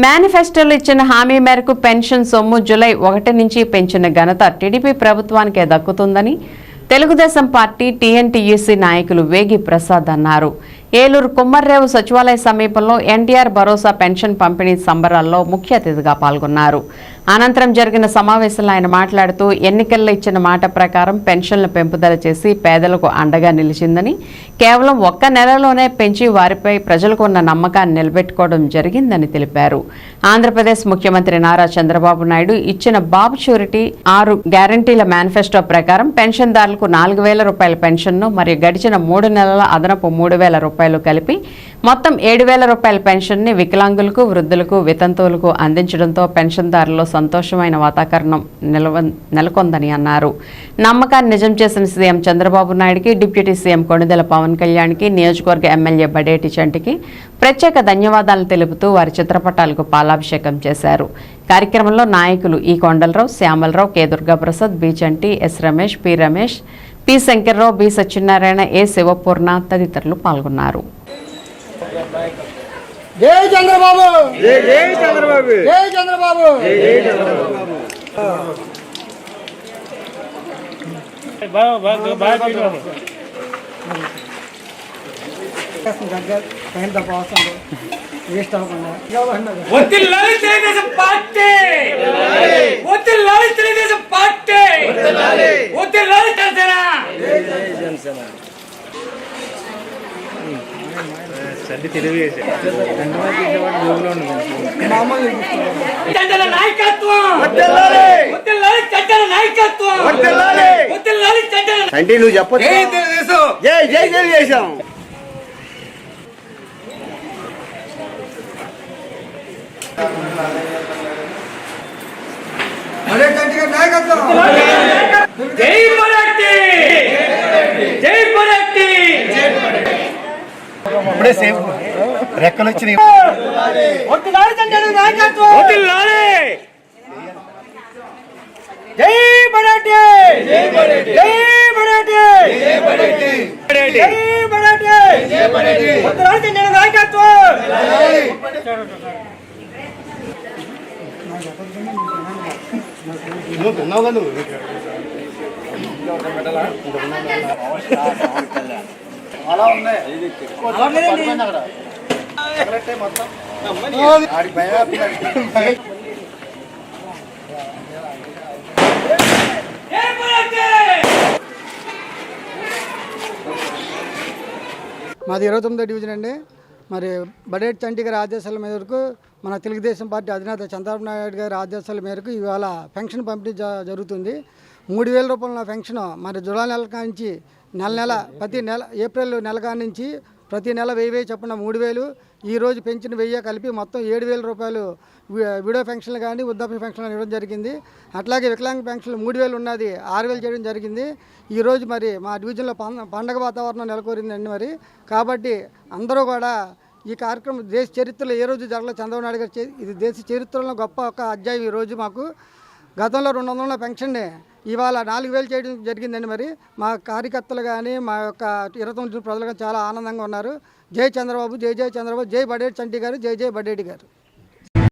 మేనిఫెస్టోలో ఇచ్చిన హామీ మేరకు పెన్షన్ సొమ్ము జులై ఒకటి నుంచి పెంచిన ఘనత టీడీపీ ప్రభుత్వానికే దక్కుతుందని తెలుగుదేశం పార్టీ టీఎన్టీయూసీ నాయకులు వేగి ప్రసాద్ అన్నారు. ఏలూరు కుమ్మర్రేవు సచివాలయ సమీపంలో ఎన్టీఆర్ భరోసా పెన్షన్ పంపిణీ సంబరాల్లో ముఖ్య అతిథిగా పాల్గొన్నారు. అనంతరం జరిగిన సమావేశంలో ఆయన మాట్లాడుతూ ఎన్నికల్లో ఇచ్చిన మాట ప్రకారం పెన్షన్ల పెంపుదల చేసి పేదలకు అండగా నిలిచిందని కేవలం ఒక్క నెలలోనే పెంచి వారిపై ప్రజలకు ఉన్న నమ్మకాన్ని నిలబెట్టుకోవడం జరిగిందని తెలిపారు. ఆంధ్రప్రదేశ్ ముఖ్యమంత్రి నారా చంద్రబాబు నాయుడు ఇచ్చిన బాబు షూరిటీ ఆరు గ్యారంటీల మేనిఫెస్టో ప్రకారం పెన్షన్దారులకు నాలుగు వేల రూపాయల పెన్షన్ను మరియు గడిచిన మూడు నెలల అదనపు మూడు వేల రూపాయలు కలిపి మొత్తం ఏడు వేల రూపాయల పెన్షన్ని వికలాంగులకు వృద్ధులకు వితంతువులకు అందించడంతో పెన్షన్దారుల్లో సంతోషమైన వాతావరణం నిలవ నెలకొందని అన్నారు. నమ్మకాన్ని నిజం చేసిన సీఎం చంద్రబాబు నాయుడుకి డిప్యూటీ సీఎం కొణిదెల పవన్ కళ్యాణ్కి నియోజకవర్గ ఎమ్మెల్యే బడేటి చంటికి ప్రత్యేక ధన్యవాదాలు తెలుపుతూ వారి చిత్రపటాలకు పాలాభిషేకం చేశారు. కార్యక్రమంలో నాయకులు E Kondalarao Shyamalarao K Durgaprasad B Chanti S Ramesh P Ramesh P Shankarrao B Satyanarayana A Sivapoorna తదితరులు పాల్గొన్నారు. జై చంద్రబాబు. జై జై చంద్రబాబు. జై చంద్రబాబు. పైన తప్ప అవసరం. వేస్ట్ అవ్వకుండా. తెలుగుదేశం పార్టీ. తెలుగుదేశం పార్టీ. జనసేన. మామూలు నాయకత్వం వర్ధిల్లాలి. నాయకత్వం అంటే నువ్వు చెప్పొచ్చు జై జై తెలుగుదేశం నాయకత్వం జై మరాఠీ జై మరాఠీ ఇప్పుడే సేమ్ రెక్కలు వచ్చినాయి. జై నాయకత్వం! నువ్వు నువ్వు? అలా ఉన్నాయి. మొత్తం. మాది ఇరవై తొమ్మిదో డివిజన్ అండి. మరి బడేట్ చంటి గారి ఆదేశాల మేరకు మన తెలుగుదేశం పార్టీ అధినేత చంద్రబాబు నాయుడు గారి ఆదేశాల మేరకు ఇవాళ పెన్షన్ పంపిణీ జ- జరుగుతుంది. మూడు వేల రూపాయల పెన్షన్ మరి జులై నెల నుంచి నెల నెల ప్రతి నెల ఏప్రిల్ నెల నుంచి ప్రతి నెల వెయ్యి వెయ్యి చొప్పున మూడు వేలు. ఈరోజు పెంచిన వెయ్యి కలిపి మొత్తం ఏడు వేల రూపాయలు విడో పెన్షన్లు కానీ వృద్ధాప్య పెన్షన్లు ఇవ్వడం జరిగింది. అట్లాగే వికలాంగ పెన్షన్లు మూడు వేలు ఉన్నది ఆరు వేలు చేయడం జరిగింది. ఈరోజు మరి మా డివిజన్లో పండగ వాతావరణం నెలకొరిందండి మరి. కాబట్టి అందరూ కూడా ఈ కార్యక్రమం దేశ చరిత్రలో ఏ రోజు జరగలేదు. చంద్రబాబు నాయుడు గారు ఇది దేశ చరిత్రలో గొప్ప ఒక అధ్యాయం ఈరోజు మాకు. గతంలో రెండు వందల పెన్షన్ని ఇవాళ నాలుగు వేలు చేయడం జరిగిందండి మరి. మా కార్యకర్తలు కానీ మా యొక్క ఇరవై ప్రజలు కానీ చాలా ఆనందంగా ఉన్నారు. జై చంద్రబాబు జై జై చంద్రబాబు జై బడేటి చంటి గారు జై జై బడేటి గారు.